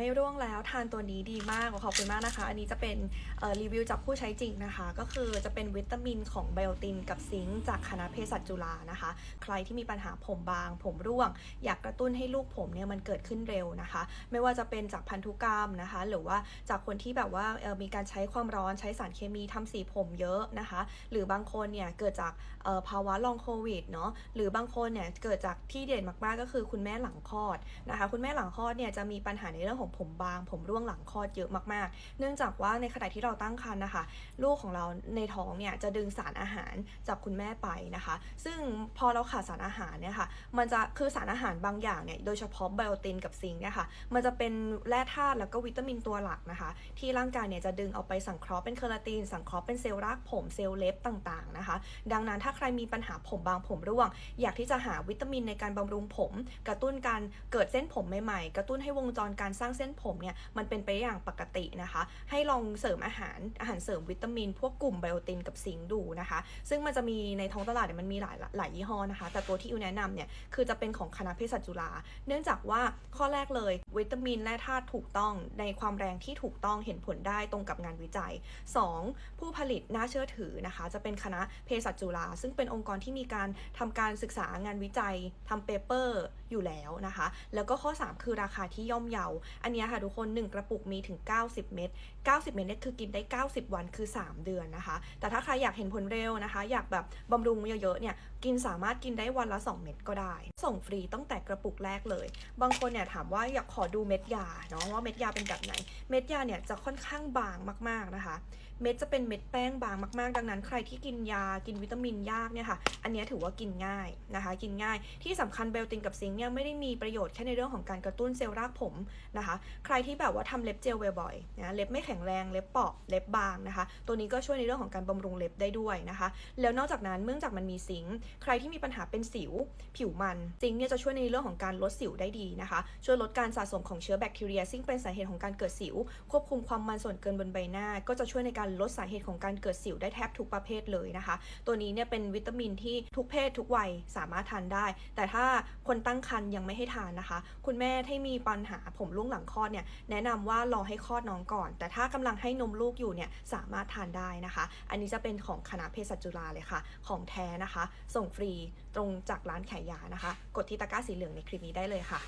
ไม่ร่วงแล้วทานตัวนี้ดีมากขอบคุณมากนะคะ อันนี้จะเป็นรีวิวจากผู้ใช้จริงนะคะ ก็คือจะเป็นวิตามินของไบโอตินกับซิงค์จากคณะเภสัชจุฬานะคะ ใครที่มีปัญหาผมบาง ผมร่วง อยากกระตุ้นให้ลูกผมเนี่ยมันเกิดขึ้นเร็วนะคะ ไม่ว่าจะเป็นจากพันธุกรรมนะคะ หรือว่าจากคนที่แบบว่ามีการใช้ความร้อนใช้สารเคมีทำสีผมเยอะนะคะ หรือบางคนเนี่ยเกิดจากภาวะลองโควิดเนาะหรือบางคนเนี่ยเกิดจากที่เด่นมากๆก็คือคุณแม่หลังคลอดนะคะ คุณแม่หลังคลอดเนี่ยจะมีปัญหาในเรื่องของผมบาง ผมร่วงหลังคลอดเยอะมากๆ เนื่องจากว่าในขณะที่เราตั้งครรภ์นะคะ ลูกของเราในท้องเนี่ยจะดึงสารอาหารจากคุณแม่ไปนะคะ ซึ่งพอเราขาดสารอาหารเนี่ยค่ะ มันจะคือสารอาหารบางอย่างเนี่ย โดยเฉพาะไบโอตินกับซิงค์เนี่ยค่ะ มันจะเป็นแร่ธาตุแล้วก็วิตามินตัวหลักนะคะ ที่ร่างกายเนี่ยจะดึงเอาไปสังเคราะห์เป็นเคอราติน สังเคราะห์เป็นเซลล์รากผมเซลล์เล็บต่างๆนะคะ ดังนั้นถ้าใครมีปัญหาผมบางผมร่วง อยากที่จะหาวิตามินในการบำรุงผม กระตุ้นการเกิดเส้นผมใหม่ๆ กระตุ้นให้วงจรการสร้างเส้นผมเนี่ยมันเป็นไปอย่างปกตินะคะ ให้ลองเสริมอาหารอาหารเสริมวิตามิน พวกกลุ่มไบโอตินกับซิงค์ดูนะคะ ซึ่งมันจะมีในท้องตลาดเนี่ยมันมีหลายหลายยี่ห้อนะคะ แต่ตัวที่อิวแนะนำเนี่ยคือจะเป็นของคณะเภสัชจุฬาเนื่องจากว่าข้อแรกเลยวิตามินและธาตุถูกต้องในความแรงที่ถูกต้องเห็นผลได้ตรงกับงานวิจัย 2. ผู้ผลิตน่าเชื่อถือนะคะ จะเป็นคณะเภสัชจุฬาซึ่งเป็นองค์กรที่มีการทำการศึกษางานวิจัยทำเปเปอร์อยู่แล้วนะคะ แล้วก็ข้อ 3 คือราคาที่ย่อมเยา อันนี้ค่ะทุกคน 1 กระปุกมีถึง 90 เม็ด 90 เม็ดเนี่ยคือกินได้ 90 วันคือ 3 เดือนนะคะ แต่ถ้าใครอยากเห็นผลเร็วนะคะ อยากแบบบำรุงเยอะๆเนี่ย กินสามารถกินได้วันละ 2 เม็ดก็ได้ ส่งฟรีตั้งแต่กระปุกแรกเลย บางคนเนี่ยถามว่าอยากขอดูเม็ดยาเนาะว่าเม็ดยาเป็นแบบไหน เม็ดยาเนี่ยจะค่อนข้างบางมากๆนะคะ เม็ดจะเป็นเม็ดแป้งบางมากๆ ดังนั้นใครที่กินยากินวิตามินยากเนี่ยค่ะ อันนี้ถือว่ากินง่ายนะคะ กินง่ายที่สำคัญเบลตินกับซิงเนี่ยไม่ได้มีประโยชน์แค่ในเรื่องของการกระตุ้นเซลล์รากผมนะคะ ใครที่แบบว่าทำเล็บเจลบ่อยๆนะเล็บไม่แข็งแรงเล็บเปราะเล็บบางนะคะ ตัวนี้ก็ช่วยในเรื่องของการบำรุงเล็บได้ด้วยนะคะ แล้วนอกจากนั้นเนื่องจากมันมีซิงค์ใครที่มีปัญหาเป็นสิวผิวมันซิงค์เนี่ยจะช่วยในเรื่องของการลดสิวได้ดีนะคะ ช่วยลดการสะสมของเชื้อแบคทีเรีย ซึ่งเป็นสาเหตุของการเกิดสิว ควบคุมความมันส่วนเกินบนใบหน้า ก็จะช่วยในการลดสาเหตุของการเกิดสิวได้แทบทุกประเภทเลยนะคะ ตัวนี้เนี่ยเป็นวิตามินที่ทุกเพศทุกวัยสามารถทานได้ แต่ถ้าคนตั้งคันยังไม่ให้ทานนะคะ คุณแม่ที่มีปัญหาผมร่วงหลังคลอดเนี่ยแนะนำว่ารอให้คลอดน้องก่อน แต่ถ้ากำลังให้นมลูกอยู่เนี่ยสามารถทานได้นะคะ อันนี้จะเป็นของคณะเภสัชจุฬาเลยค่ะ ของแท้นะคะ ส่งฟรีตรงจากร้านขายยานะคะ กดที่ตะกร้าสีเหลืองในคลิปนี้ได้เลยค่ะ